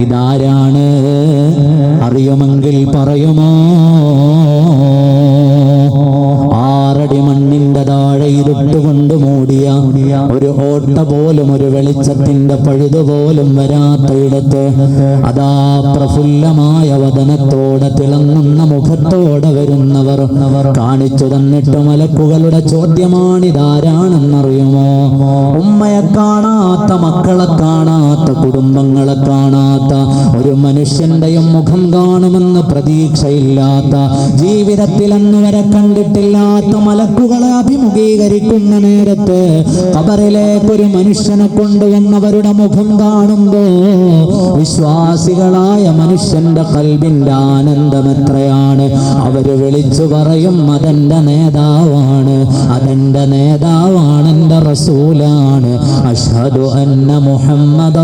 ഇതാരാണ്? അറിയുമെങ്കിൽ പറയുമോ? ആറടി മണ്ണിന്റെ താഴെ ഇരുട്ടുകൊണ്ട് മൂടിയ ഒരു ഓട്ട പോലും ഒരു വെളിച്ചത്തിന്റെ പഴുതുപോലും വരാത്തയിടത്ത് അതാ പ്രഫുല്ലമായ വദനത്തോടെ തിളങ്ങുന്ന മുഖത്തോടെ വരുന്നവർ കാണിച്ചു തന്നിട്ട് മലക്കുകളുടെ ചോദ്യമാണിതാരാണെന്നറിയുമോ? ഉമ്മയെ കാണാത്ത മക്കളെ കാണാത്ത കുടുംബങ്ങളെ കാണാത്ത ഒരു മനുഷ്യന്റെയും മുഖം കാണുമെന്ന് പ്രതീക്ഷയില്ലാത്ത ജീവിതത്തിൽ അന്ന് വരെ കണ്ടിട്ടില്ലാത്ത മലക്കുകളെ അഭിമുഖീകരിക്കുന്ന നേരത്ത് കബറിലേക്ക് ഒരു മനുഷ്യനെ കൊണ്ടുവന്നവരുടെ മുഖം കാണുമ്പോ വിശ്വാസികളായ മനുഷ്യന്റെ കൽവിന്റെ ആനന്ദം എത്രയാണ്? അവർ വിളിച്ചു പറയും അതെന്റെ നേതാവാണ് അതെന്റെ നേതാവാണ് എന്റെ റസൂലാണ്. അഷ്ഹദു അന്ന മുഹമ്മദ്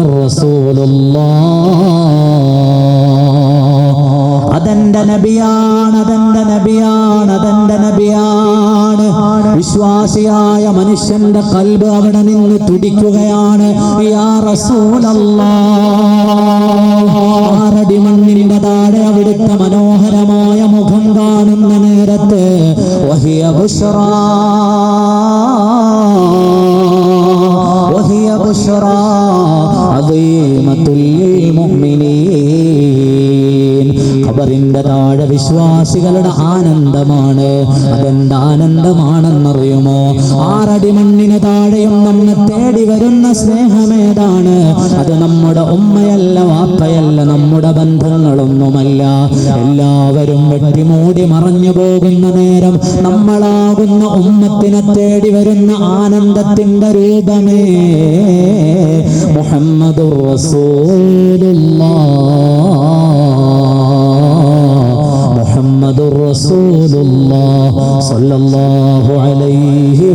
അതെന്റെ നബിയാണ് അതെന്റെ നബിയാണ് അതെന്റെ നബിയാണ്. വിശ്വാസിയായ മനുഷ്യന്റെ കൽബ് അവിടെ നിന്ന് തുടിക്കുകയാണ്. യാ റസൂലല്ലാ. മനോഹരമായ മുഖം കാണുന്ന നേരത്ത് വഹിയ ബുഷറ. വഹിയ ബുഷറ. മുഅ്മിനീൻ താഴെ വിശ്വാസികളുടെ ആനന്ദമാണ്. അതെന്ത് ആനന്ദമാണെന്നറിയുമോ ആറടി മണ്ണിന് താഴെയും നമ്മെ തേടി വരുന്ന സ്നേഹമേതാണ്. അത് നമ്മുടെ ഉമ്മയല്ല വാപ്പയല്ല നമ്മുടെ ബന്ധങ്ങളൊന്നുമല്ല. എല്ലാവരും വെട്ടിമൂടി മറഞ്ഞു പോകുന്ന നേരം നമ്മളാകുന്ന ഉമ്മത്തിനെ തേടി വരുന്ന ആനന്ദത്തിന്റെ രൂപമേ. മുഹമ്മദ് മുഹമ്മദ് റസൂലുള്ള അലൈഹി